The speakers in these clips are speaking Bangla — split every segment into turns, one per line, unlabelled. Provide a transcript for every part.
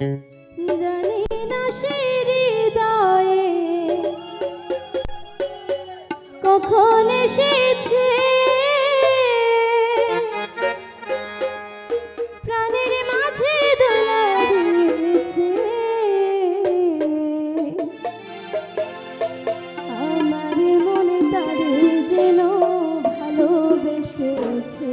জানি না সে হৃদয়ে কখন এসেছে। প্রাণের মাঝে দোলা দিয়েছে। আমার মনে তারে যেন ভালোবেসেছে।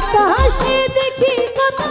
আকাশে দেখি কথা